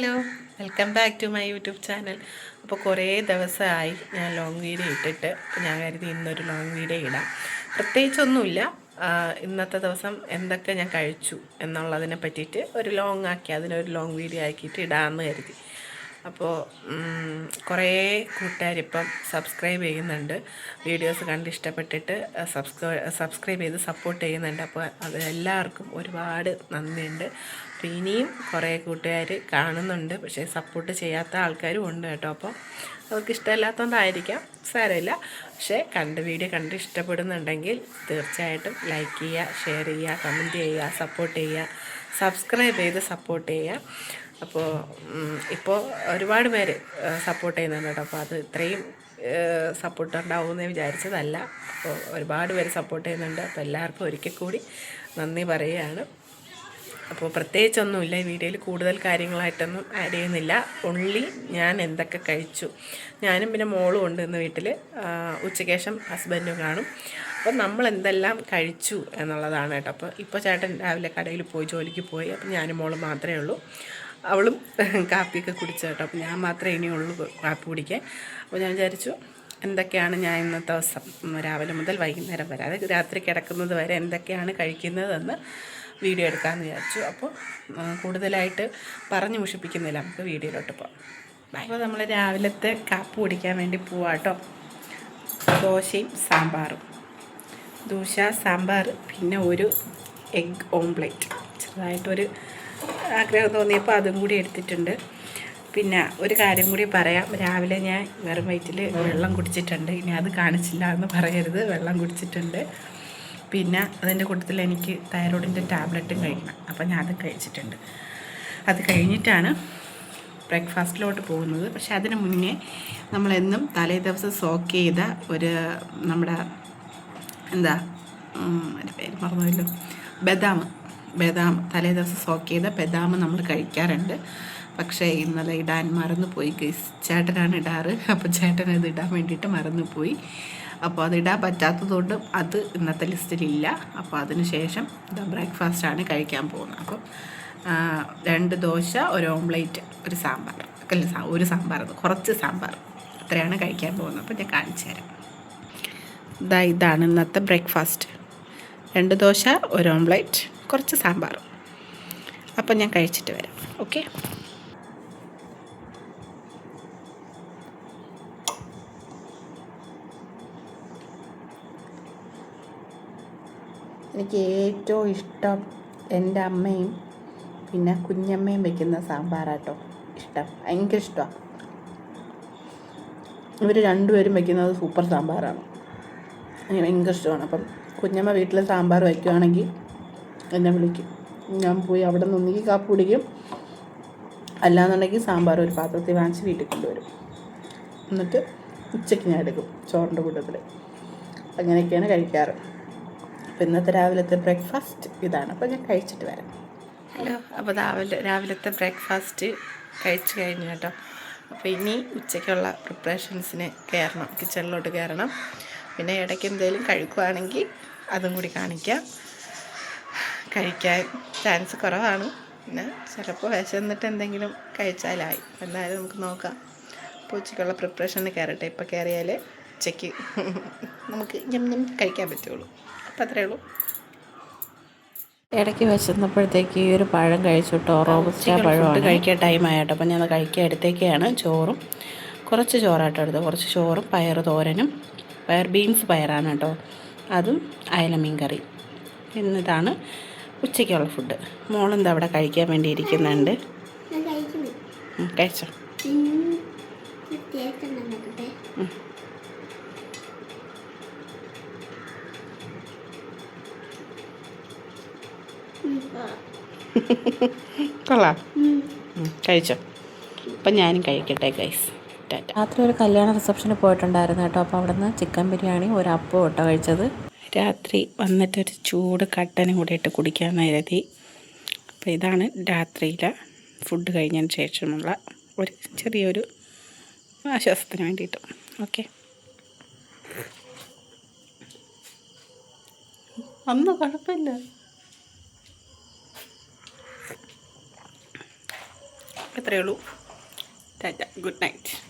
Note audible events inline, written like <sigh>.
Hello. Welcome back to my YouTube channel. അപ്പോൾ കുറേ ദിവസമായി ഞാൻ ലോങ് വീഡിയോ ഇട്ടിട്ട് ഞാൻ കരുതി ഇന്നൊരു ലോങ് വീഡിയോ ഇടാം. പ്രത്യേകിച്ചൊന്നുമില്ല. ഇന്നത്തെ ദിവസം എന്തൊക്കെ ഞാൻ കഴിച്ചു എന്നുള്ളതിനെ പറ്റിയിട്ട് ഒരു ലോങ് ആക്കി അതിനൊരു ലോങ് വീഡിയോ ആക്കിയിട്ട് ഇടാമെന്ന് കരുതി. അപ്പോൾ കുറേ കൂട്ടുകാരിപ്പം സബ്സ്ക്രൈബ് ചെയ്യുന്നുണ്ട്. വീഡിയോസ് കണ്ട് ഇഷ്ടപ്പെട്ടിട്ട് സബ്സ്ക്രൈ സബ്സ്ക്രൈബ് ചെയ്ത് സപ്പോർട്ട് ചെയ്യുന്നുണ്ട്. അപ്പോൾ അത് എല്ലാവർക്കും ഒരുപാട് നന്ദിയുണ്ട്. അപ്പോൾ ഇനിയും കുറേ കൂട്ടുകാർ കാണുന്നുണ്ട്. പക്ഷേ സപ്പോർട്ട് ചെയ്യാത്ത ആൾക്കാരും ഉണ്ട് കേട്ടോ. അപ്പോൾ അവർക്ക് ഇഷ്ടമില്ലാത്തതുകൊണ്ടായിരിക്കാം സാരമില്ല. പക്ഷേ കണ്ട് വീഡിയോ കണ്ട് ഇഷ്ടപ്പെടുന്നുണ്ടെങ്കിൽ തീർച്ചയായിട്ടും ലൈക്ക് ചെയ്യുക ഷെയർ ചെയ്യുക കമന്റ് ചെയ്യുക സപ്പോർട്ട് ചെയ്യുക സബ്സ്ക്രൈബ് ചെയ്ത് സപ്പോർട്ട് ചെയ്യുക. അപ്പോൾ ഇപ്പോൾ ഒരുപാട് പേര് സപ്പോർട്ട് ചെയ്യുന്നുണ്ട് കേട്ടോ. അപ്പോൾ അത് ഇത്രയും സപ്പോർട്ട് ഉണ്ടാവുമെന്ന് വിചാരിച്ചതല്ല. അപ്പോൾ ഒരുപാട് പേര് സപ്പോർട്ട് ചെയ്യുന്നുണ്ട്. അപ്പോൾ എല്ലാവർക്കും ഒരിക്കൽ കൂടി നന്ദി പറയുകയാണ്. അപ്പോൾ പ്രത്യേകിച്ചൊന്നുമില്ല ഈ വീഡിയോയിൽ കൂടുതൽ കാര്യങ്ങളായിട്ടൊന്നും ആഡ് ചെയ്യുന്നില്ല. ഓൺലി ഞാൻ എന്തൊക്കെ കഴിച്ചു? ഞാനും പിന്നെ മോളും ഉണ്ട് ഇന്ന് വീട്ടിൽ. ഉച്ചയ്ക്ക് ഹസ്ബൻഡും കാണും. അപ്പോൾ നമ്മൾ എന്തെല്ലാം കഴിച്ചു എന്നുള്ളതാണ് കേട്ടോ. അപ്പോൾ ഇപ്പോൾ ചേട്ടൻ രാവിലെ കടയിൽ പോയി ജോലിക്ക് പോയി. അപ്പോൾ ഞാനും മോളും മാത്രമേ ഉള്ളൂ. അവളും കാപ്പിയൊക്കെ കുടിച്ചു കേട്ടോ. അപ്പോൾ ഞാൻ മാത്രമേ ഇനിയുള്ളൂ കാപ്പി കുടിക്കാൻ. അപ്പോൾ ഞാൻ വിചാരിച്ചു എന്തൊക്കെയാണ് ഞാൻ ഇന്നത്തെ ദിവസം? രാവിലെ മുതൽ വൈകുന്നേരം വരെ അതായത് രാത്രി കിടക്കുന്നത് വരെ എന്തൊക്കെയാണ് കഴിക്കുന്നതെന്ന് വീഡിയോ എടുക്കാമെന്ന് വിചാരിച്ചു. അപ്പോൾ കൂടുതലായിട്ട് പറഞ്ഞു മുഷിപ്പിക്കുന്നില്ല നമുക്ക് വീഡിയോയിലോട്ട് പോകാം. അപ്പോൾ നമ്മൾ രാവിലത്തെ കാപ്പ് കുടിക്കാൻ വേണ്ടി പോവാട്ടോ ദോശയും സാമ്പാറും. ദോശ സാമ്പാർ പിന്നെ ഒരു എഗ് ഓംപ്ലേറ്റ് ചെറുതായിട്ടൊരു ആഗ്രഹം തോന്നിയപ്പോൾ അതും കൂടി എടുത്തിട്ടുണ്ട്. പിന്നെ ഒരു കാര്യം കൂടി പറയാം. രാവിലെ ഞാൻ വെറും വയറ്റിൽ വെള്ളം കുടിച്ചിട്ടുണ്ട്. ഇനി അത് കാണിച്ചില്ല എന്ന് പറയരുത്. വെള്ളം കുടിച്ചിട്ടുണ്ട്. പിന്നെ അതിന്റെ കൂട്ടത്തിൽ എനിക്ക് തൈറോയിഡിന്റെ ടാബ്ലറ്റും കഴിക്കണം. അപ്പം ഞാൻ അത് കഴിച്ചിട്ടുണ്ട്. അത് കഴിഞ്ഞിട്ടാണ് ബ്രേക്ക്ഫാസ്റ്റിലോട്ട് പോകുന്നത്. പക്ഷേ അതിന് മുന്നേ നമ്മളെന്നും തലേ ദിവസം സോക്ക് ചെയ്ത ഒരു നമ്മുടെ എന്താ എന്റെ പേര് മറന്നുമല്ലോ ബദാം ബദാം തലേ ദിവസം സോക്ക് ചെയ്ത ബദാം നമ്മൾ കഴിക്കാറുണ്ട്. പക്ഷേ ഇന്നലെ ഇടാൻ മറന്നു പോയി ചേട്ടനാണ് ഇടാറ്. അപ്പോൾ ചേട്ടൻ അത് ഇടാൻ വേണ്ടിയിട്ട് മറന്നുപോയി. അപ്പോൾ അതിടാൻ പറ്റാത്തതുകൊണ്ട് അത് ഇന്നത്തെ ലിസ്റ്റിലില്ല. അപ്പോൾ അതിന് ശേഷം ബ്രേക്ക്ഫാസ്റ്റാണ് കഴിക്കാൻ പോകുന്നത്. അപ്പോൾ രണ്ട് ദോശ ഒരു ഓംലേറ്റ് ഒരു സാമ്പാർ. അല്ല ഒരു സാമ്പാർ കുറച്ച് സാമ്പാർ. അത്രയാണ് കഴിക്കാൻ പോകുന്നത്. അപ്പോൾ ഞാൻ കാണിച്ചു തരാം. ഇതാ ഇതാണ് ഇന്നത്തെ ബ്രേക്ക്ഫാസ്റ്റ്. രണ്ട് ദോശ ഒരു ഓംലേറ്റ് കുറച്ച് സാമ്പാർ. അപ്പം ഞാൻ കഴിച്ചിട്ട് വരാം. ഓക്കെ? എനിക്ക് ഏറ്റവും ഇഷ്ടം എന്റെ അമ്മയും പിന്നെ കുഞ്ഞമ്മയും വെക്കുന്ന സാമ്പാറാട്ടോ. ഇഷ്ടം. ഭയങ്കര ഇഷ്ടമാണ് ഇവർ രണ്ടുപേരും വെക്കുന്നത് സൂപ്പർ സാമ്പാറാണ്. എനിക്ക് ഭയങ്കര ഇഷ്ടമാണ്. അപ്പം കുഞ്ഞമ്മ വീട്ടിൽ സാമ്പാർ വയ്ക്കുകയാണെങ്കിൽ എന്നെ വിളിക്കും. ഞാൻ പോയി അവിടെ നിന്ന് ഒന്നുകിൽ കാപ്പി കുടിക്കും. അല്ലാന്നുണ്ടെങ്കിൽ സാമ്പാർ ഒരു പാത്രത്തിൽ വാങ്ങിച്ച് വീട്ടിൽ കൊണ്ടുവരും. എന്നിട്ട് ഉച്ചയ്ക്ക് ഞാൻ എടുക്കും ചോറിന്റെ കൂട്ടത്തിൽ അങ്ങനെയൊക്കെയാണ് കഴിക്കാറ്. അപ്പോൾ ഇന്നത്തെ രാവിലത്തെ ബ്രേക്ക്ഫാസ്റ്റ് ഇതാണ്. അപ്പോൾ ഞാൻ കഴിച്ചിട്ട് വരാം. ഹലോ അപ്പോൾ രാവിലെ രാവിലത്തെ ബ്രേക്ക്ഫാസ്റ്റ് കഴിച്ചു കഴിഞ്ഞു കേട്ടോ. അപ്പോൾ ഇനി ഉച്ചയ്ക്കുള്ള പ്രിപ്പറേഷൻസിന് കയറണം കിച്ചണിലോട്ട് കയറണം പിന്നെ ഇടയ്ക്ക് എന്തെങ്കിലും കഴിക്കുവാണെങ്കിൽ അതും കൂടി കാണിക്കാം. കഴിക്കാൻ ചാൻസ് കുറവാണ്. പിന്നെ ചിലപ്പോൾ വിശന്നിട്ട് എന്തെങ്കിലും കഴിച്ചാലായി. എന്തായാലും നമുക്ക് നോക്കാം. അപ്പോൾ ഉച്ചയ്ക്കുള്ള പ്രിപ്പറേഷന് കയറട്ടെ ഇപ്പോൾ കയറിയാൽ ഉച്ചയ്ക്ക് നമുക്ക് ഞം ഞം കഴിക്കാൻ പറ്റുള്ളൂ. അപ്പോൾ അത്രയേ ഉള്ളൂ ഇടയ്ക്ക് വെച്ചപ്പോഴത്തേക്ക് ഈ ഒരു പഴം കഴിച്ചു കേട്ടോ റോബസ്റ്റ ഫുഡ് പഴമാണ് കഴിക്കാൻ ടൈം ആയിട്ടോ അപ്പം ഞാൻ കഴിക്കാൻ എടുത്തേക്കാണ് ചോറും കുറച്ച് ചോറായിട്ട് എടുത്തത് കുറച്ച് ചോറും പയർ തോരനും പയർ ബീൻസ് പയറാണ് കേട്ടോ അതും അയല മീൻ കറി എന്നിതാണ് ഉച്ചയ്ക്കുള്ള ഫുഡ് മോളെന്താ അവിടെ കഴിക്കാൻ വേണ്ടി ഇരിക്കുന്നുണ്ട് കഴിച്ചോ <laughs> കൊള്ളാം. കഴിച്ചോ? അപ്പം ഞാനും കഴിക്കട്ടെ ഗൈസ് രാത്രി ഒരു കല്യാണ റിസപ്ഷന് പോയിട്ടുണ്ടായിരുന്നു കേട്ടോ. അപ്പോൾ അവിടെ നിന്ന് ചിക്കൻ ബിരിയാണി ഒരു അപ്പം കേട്ടോ കഴിച്ചത്. രാത്രി വന്നിട്ടൊരു ചൂട് കട്ടനും കൂടി ഇട്ട് കുടിക്കാൻ കരുതി. അപ്പോൾ ഇതാണ് രാത്രിയിലെ ഫുഡ് കഴിഞ്ഞതിന് ശേഷമുള്ള ഒരു ചെറിയൊരു ആശ്വാസത്തിന് വേണ്ടിയിട്ട്. ഓക്കെ അന്ന് കുഴപ്പമില്ല. അത്രയേ ഉള്ളൂ. ടാറ്റ. Good night.